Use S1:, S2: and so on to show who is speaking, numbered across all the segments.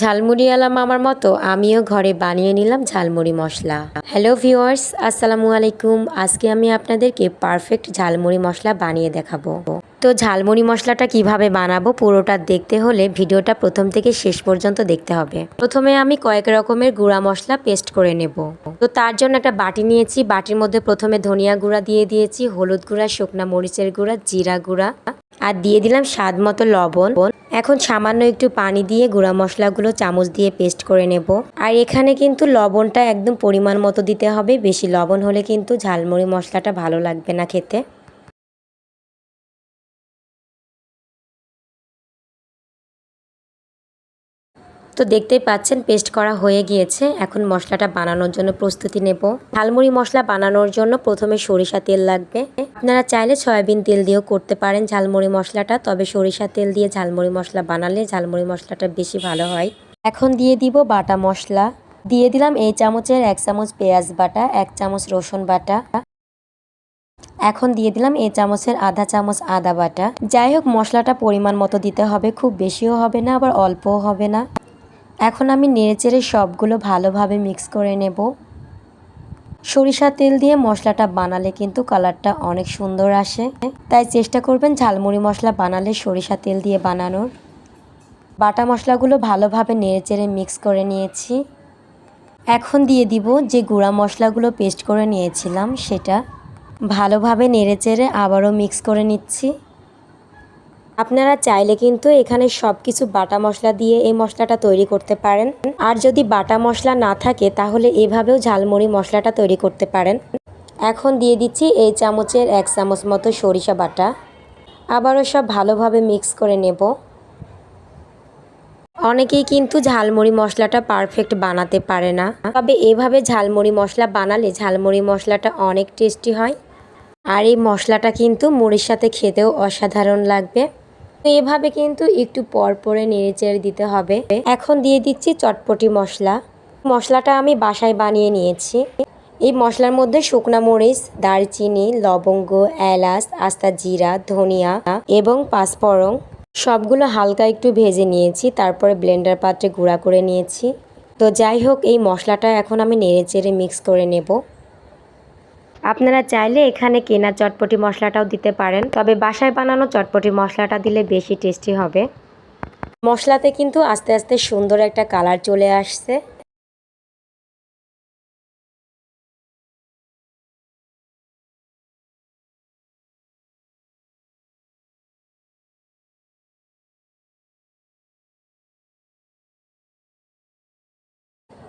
S1: ঝালমুড়ি আলাম আমার মতো, আমিও ঘরে বানিয়ে নিলাম ঝালমুড়ি মশলা। হ্যালো ভিউয়ার্স আসসালামু আলাইকুম। আজকে আমি আপনাদেরকে পারফেক্ট ঝালমুড়ি মশলা বানিয়ে দেখাবো। তো ঝালমুড়ি মশলাটা কীভাবে বানাবো পুরোটা দেখতে হলে ভিডিওটা প্রথম থেকে শেষ পর্যন্ত দেখতে হবে। প্রথমে আমি কয়েক রকমের গুঁড়া মশলা পেস্ট করে নেব। তো তার জন্য একটা বাটি নিয়েছি। বাটির মধ্যে প্রথমে ধনিয়া গুঁড়া দিয়ে দিয়েছি, হলুদ গুঁড়া, শুকনা মরিচের গুঁড়া, জিরা গুঁড়া আর দিয়ে দিলাম স্বাদ মতো লবণ। এখন সামান্য একটু পানি দিয়ে গুঁড়া মশলাগুলো চামচ দিয়ে পেস্ট করে নেব। আর এখানে কিন্তু লবণটা একদম পরিমাণ মতো দিতে হবে। বেশি লবণ হলে কিন্তু ঝালমুড়ি মশলাটা ভালো লাগবে না খেতে। তো দেখতেই পাচ্ছেন পেস্ট করা হয়ে গিয়েছে। এখন মশলাটা বানানোর জন্য প্রস্তুতি নেব। ঝালমুড়ি মশলা বানানোর জন্য প্রথমে সরিষা তেল লাগবে। আপনারা চাইলে সয়াবিন তেল দিয়েও করতে পারেন ঝালমুড়ি মশলাটা, তবে সরিষা তেল দিয়ে ঝালমুড়ি মশলা বানালে ঝালমুড়ি মশলাটা বেশি ভালো হয়। এখন দিয়ে দিব বাটা মশলা। দিয়ে দিলাম এই চামচের এক চামচ পেঁয়াজ বাটা, এক চামচ রসুন বাটা। এখন দিয়ে দিলাম এই চামচের আধা চামচ আদা বাটা। যাই হোক, মশলাটা পরিমাণ মতো দিতে হবে, খুব বেশিও হবে না, আবার অল্পও হবে না। এখন আমি নেড়েচেড়ে সবগুলো ভালোভাবে মিক্স করে নেব। সরিষা তেল দিয়ে মশলাটা বানালে কিন্তু কালারটা অনেক সুন্দর আসে। তাই চেষ্টা করবেন ঝালমুড়ি মশলা বানালে সরিষা তেল দিয়ে বানানোর। বাটা মশলাগুলো ভালোভাবে নেড়েচেড়ে মিক্স করে নিয়েছি। এখন দিয়ে দিব যে গুঁড়া মশলাগুলো পেস্ট করে নিয়েছিলাম সেটা। ভালোভাবে নেড়েচেড়ে আবারও মিক্স করে নিচ্ছি। আপনারা চাইলে কিন্তু এখানে সব কিছু বাটা মশলা দিয়ে এই মশলাটা তৈরি করতে পারেন। আর যদি বাটা মশলা না থাকে, তাহলে এভাবেও ঝালমুড়ি মশলাটা তৈরি করতে পারেন। এখন দিয়ে দিচ্ছি এই চামচের এক চামচ মতো সরিষা বাটা। আবারও সব ভালোভাবে মিক্স করে নেব। অনেকেই কিন্তু ঝালমুড়ি মশলাটা পারফেক্ট বানাতে পারে না। তবে এভাবে ঝালমুড়ি মশলা বানালে ঝালমুড়ি মশলাটা অনেক টেস্টি হয়। আর এই মশলাটা কিন্তু মুড়ির সাথে খেতেও অসাধারণ লাগবে। তো এভাবে কিন্তু একটু পর পরে নেড়েচেড়ে দিতে হবে। এখন দিয়ে দিচ্ছি চটপটি মশলা। মশলাটা আমি বাসায় বানিয়ে নিয়েছি। এই মশলার মধ্যে শুকনা মরিচ, দারচিনি, লবঙ্গ, এলাচ, আস্তা জিরা, ধনিয়া এবং পাঁচফড়ং সবগুলো হালকা একটু ভেজে নিয়েছি, তারপরে ব্লেন্ডার পাত্রে গুঁড়া করে নিয়েছি। তো যাই হোক, এই মশলাটা এখন আমি নেড়েচেড়ে মিক্স করে নেব। আপনারা চাইলে এখানে কেনা চটপটি মশলাটাও দিতে পারেন, তবে বাসায় বানানো চটপটি মশলাটা দিলে বেশি টেস্টি হবে। মশলাতে কিন্তু আস্তে আস্তে সুন্দর একটা কালার চলে আসছে।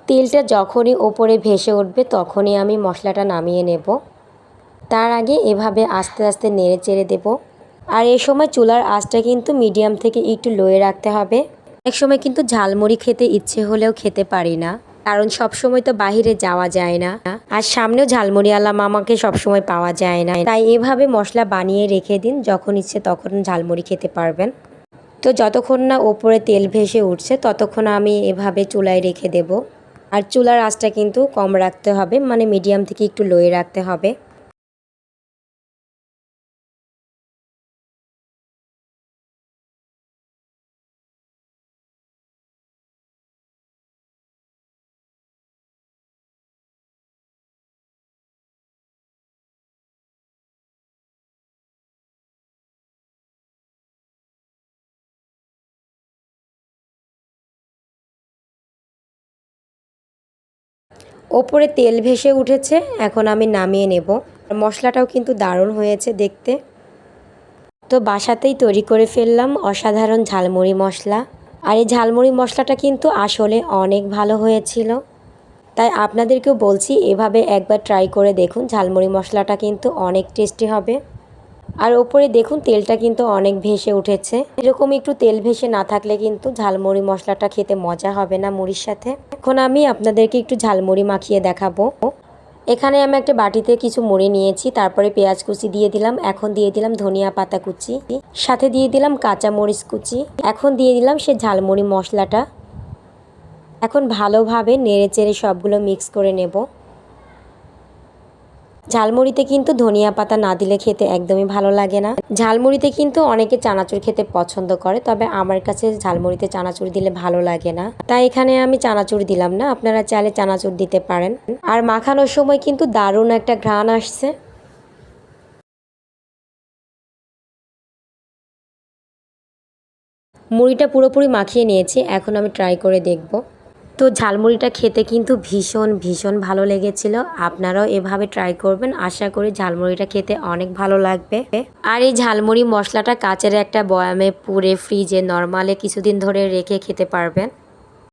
S1: তেলটা যখনই ওপরে ভেসে উঠবে তখনই আমি মশলাটা নামিয়ে নেব। তার আগে এভাবে আস্তে আস্তে নেড়ে চেড়ে দেবো। আর এই সময় চুলার আঁচটা কিন্তু মিডিয়াম থেকে একটু লোয়ে রাখতে হবে। এক সময় কিন্তু ঝালমুড়ি খেতে ইচ্ছে হলেও খেতে পারি না। কারণ সব সময় তো বাহিরে যাওয়া যায় না। আর সামনেও ঝালমুড়ি আলা মামাকে সবসময় পাওয়া যায় না। তাই এভাবে মশলা বানিয়ে রেখে দিন, যখন ইচ্ছে তখন ঝালমুড়ি খেতে পারবেন। তো যতক্ষণ না ওপরে তেল ভেসে উঠছে, ততক্ষণ আমি এভাবে চুলায় রেখে দেব। আর চুলার আঁচটা কিন্তু কম রাখতে হবে মানে মিডিয়াম থেকে একটু লোয়ে রাখতে হবে। ওপরে তেল ভেসে উঠেছে, এখন আমি নামিয়ে নেব। মশলাটাও কিন্তু দারুণ হয়েছে দেখতে। তো বাসাতেই তৈরি করে ফেললাম অসাধারণ ঝালমুড়ি মশলা। আর এই ঝালমুড়ি মশলাটা কিন্তু আসলে অনেক ভালো হয়েছিল। তাই আপনাদেরকেও বলছি, এভাবে একবার ট্রাই করে দেখুন, ঝালমুড়ি মশলাটা কিন্তু অনেক টেস্টি হবে। আর ওপরে দেখুন, তেলটা কিন্তু অনেক ভেসে উঠেছে। এরকম একটু তেল ভেসে না থাকলে কিন্তু ঝালমুড়ি মশলাটা খেতে মজা হবে না মুড়ির সাথে। এখন আমি আপনাদেরকে একটু ঝালমুড়ি মাখিয়ে দেখাবো। এখানে আমি একটা বাটিতে কিছু মুড়ি নিয়েছি, তারপরে পেঁয়াজ কুচি দিয়ে দিলাম, এখন দিয়ে দিলাম ধনিয়া পাতা কুচি, সাথে দিয়ে দিলাম কাঁচা মরিচ কুচি, এখন দিয়ে দিলাম সে ঝালমুড়ি মশলাটা। এখন ভালোভাবে নেড়ে চেড়ে সবগুলো মিক্স করে নেব। ঝালমুড়িতে কিন্তু ধনিয়া পাতা না দিলে খেতে একদমই ভালো লাগে না। ঝালমুড়িতে কিন্তু অনেকে চানাচুর খেতে পছন্দ করে, তবে আমার কাছে ঝালমুড়িতে চানাচুর দিলে ভালো লাগে না। তাই এখানে আমি চানাচুর দিলাম না, আপনারা চাইলে চানাচুর দিতে পারেন। আর মাখানোর সময় কিন্তু দারুণ একটা ঘ্রাণ আসছে। মুড়িটা পুরোপুরি মাখিয়ে নিয়েছি, এখন আমি ট্রাই করে দেখব। তো ঝালমুড়িটা খেতে কিন্তু ভীষণ ভীষণ ভালো লেগেছিল। আপনারাও এভাবে ট্রাই করবেন। আশা করি ঝালমুড়িটা খেতে অনেক ভালো লাগবে। আর এই ঝালমুড়ি মশলাটা কাচের একটা বয়ামে পুরে ফ্রিজে নর্মালে কিছুদিন ধরে রেখে খেতে পারবেন।